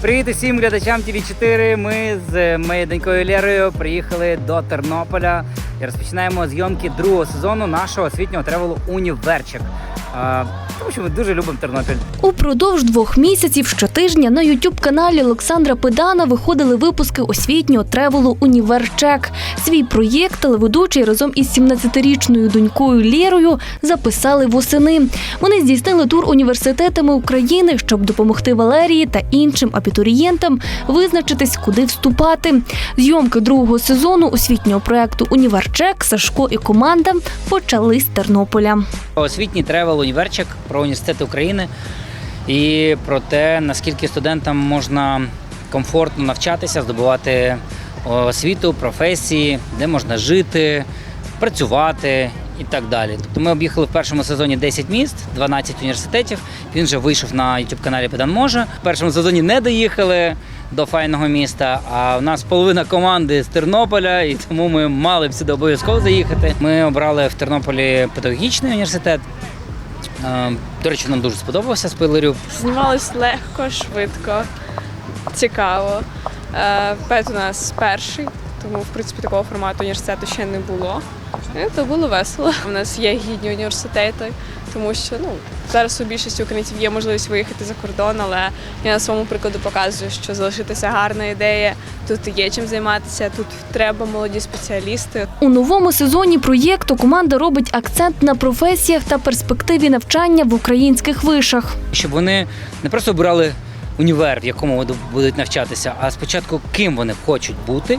Привіт усім глядачам ТВ4. Ми з моєю донькою Лєрою приїхали до Тернополя і розпочинаємо зйомки другого сезону нашого освітнього тревелу Універчик. Тому що ми дуже любимо Тернопіль. Упродовж двох місяців щотижня на youtube каналі Олександра Педана виходили випуски освітнього тревелу Універчек. Свій проєкт телеведучий разом із 17-річною донькою Лєрою записали восени. Вони здійснили тур університетами України, щоб допомогти Валерії та іншим абітурієнтам визначитись, куди вступати. Зйомки другого сезону освітнього проєкту Універчек Сашко і команда почали з Тернополя. Освітній тревел Універчик про університети України і про те, наскільки студентам можна комфортно навчатися, здобувати освіту, професії, де можна жити, працювати і так далі. Тобто ми об'їхали в першому сезоні 10 міст, 12 університетів. Він вже вийшов на youtube каналі Педан Може. В першому сезоні не доїхали до файного міста. А в нас половина команди з Тернополя, і тому ми мали б сюди обов'язково заїхати. Ми обрали в Тернополі педагогічний університет. Е, До речі, нам дуже сподобався спойлерів. Знімалось легко, швидко, цікаво. Е, Пет у нас перший, тому в принципі такого формату університету ще не було. І то було весело. У нас є гідні університети, тому що ну зараз у більшості українців є можливість виїхати за кордон, але я на своєму прикладу показую, що залишитися гарна ідея. Тут є чим займатися, тут треба молоді спеціалісти. У новому сезоні проєкту команда робить акцент на професіях та перспективі навчання в українських вишах. щоб вони не просто обирали універ, в якому вони будуть навчатися, а спочатку ким вони хочуть бути,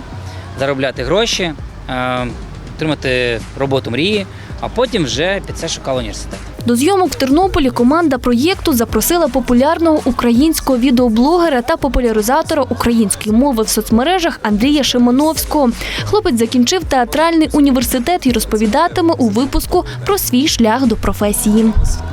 заробляти гроші, е, отримати роботу мрії, а потім вже під це шукали університет. До зйомок в Тернополі команда проєкту запросила популярного українського відеоблогера та популяризатора української мови в соцмережах Андрія Шимановського. Хлопець закінчив театральний університет і розповідатиме у випуску про свій шлях до професії.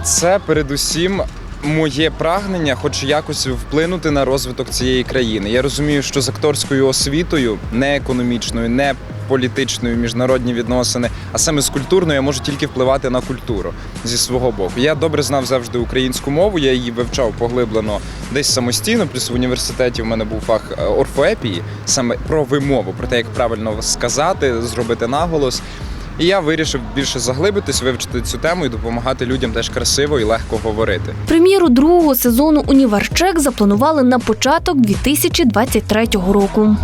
Це передусім моє прагнення, хоч якось вплинути на розвиток цієї країни. Я розумію, що з акторською освітою, не економічною, не політичною, міжнародні відносини, а саме з культурною я можу тільки впливати на культуру зі свого боку. Я добре знав завжди українську мову, я її вивчав поглиблено десь самостійно. Плюс в університеті в мене був фах е, орфоепії, саме про вимову, про те, як правильно сказати, зробити наголос. І я вирішив більше заглибитись, вивчити цю тему і допомагати людям теж красиво і легко говорити. Прем'єру другого сезону Універчек запланували на початок 2023 року.